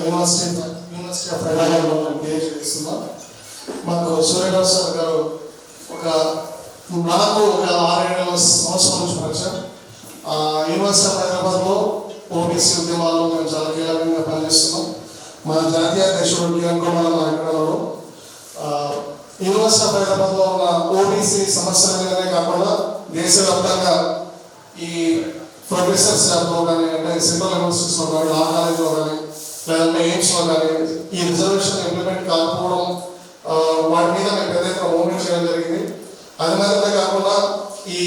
University university of హైదరాబాద్లో నేను PhD చేస్తున్నాను మాకు సూర్యరావు సార్ గారు ఒక నాకు ఒక ఆరేడు సంవత్సరం నుంచి పరిచయం యూనివర్సిటీ ఆఫ్ హైదరాబాద్లో ఓబీసీ ఉద్యమాల్లో మేము చాలా కీలకంగా పనిచేస్తున్నాం మా జాతీయ అధ్యక్షుడు కిరణ్ కుమార్ నాయకుడు యూనివర్సిటీ ఆఫ్ హైదరాబాద్లో ఉన్న ఓబీసీ సమస్యల మీదనే కాకుండా దేశవ్యాప్తంగా రీసెర్చ్లో కానీ అంటే సెంట్రల్ యూనివర్సిటీస్లో కానీ లా కాలేజ్లో కానీ లేదంటే ఎయిమ్స్లో కానీ ఈ రిజర్వేషన్ ఇంప్లిమెంట్ కాకపోవడం వాటి మీద మేము పెద్ద ఎత్తున మూవ్మెంట్ చేయడం జరిగింది. అది మాత్రమే కాకుండా ఈ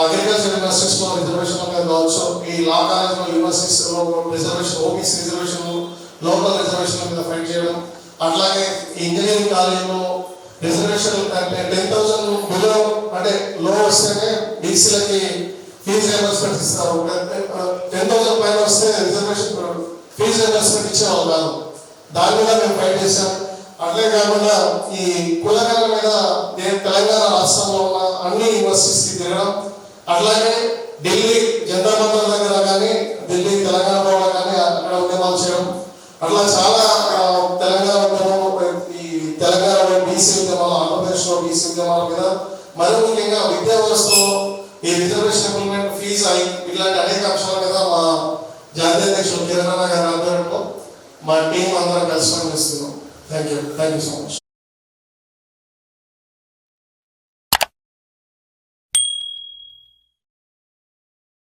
అగ్రికల్చర్ యూనివర్సిటీస్లో రిజర్వేషన్ మీద కావచ్చు ఈ లా కాలేజ్లో యూనివర్సిటీస్లో reservation OBC reservation local reservation మీద ఫైట్ చేయడం అట్లాగే ఇంజనీరింగ్ కాలేజీలో రిజర్వేషన్ అంటే టెన్ థౌసండ్ బిలో అంటే లో వస్తేనే బీసీలకి ఫీజు రియంబర్స్మెంట్ ఇస్తారు టెన్ థౌసండ్ పైన వస్తే రిజర్వేషన్ ఫీజు రియంబర్స్మెంట్ ఇచ్చేవాళ్ళు కాదు. దాని మీద మేము ఫైట్ చేసాం అట్లే కాకుండా ఈ కులగల మీద నేను తెలంగాణ రాష్ట్రంలో ఉన్న అన్ని యూనివర్సిటీస్కి తిరగడం అట్లాగే ఢిల్లీ జంతర్ మంతర్ దగ్గర కానీ ఢిల్లీ తెలంగాణ భవన్ కానీ అక్కడ ఉద్యమాలు చేయడం. అట్లా చాలా తెలంగాణ ఉద్యమం ఈ తెలంగాణలో బీసీ ఉద్యమాలు ఆంధ్రప్రదేశ్లో బీసీ ఉద్యమాల మీద మరి ముఖ్యంగా విద్యా వ్యవస్థలో ఈ రిజర్వేషన్ ఇంప్లిమెంట్ ఫీజు అయి ఇట్లాంటి అనేక అంశాలు కదా మా జాతీయ అధ్యక్షులు కిరణ్ గారి ఆధ్వర్యంలో మా టీం అందరం కలిసి పనిచేస్తున్నాం. Thank you thank you so much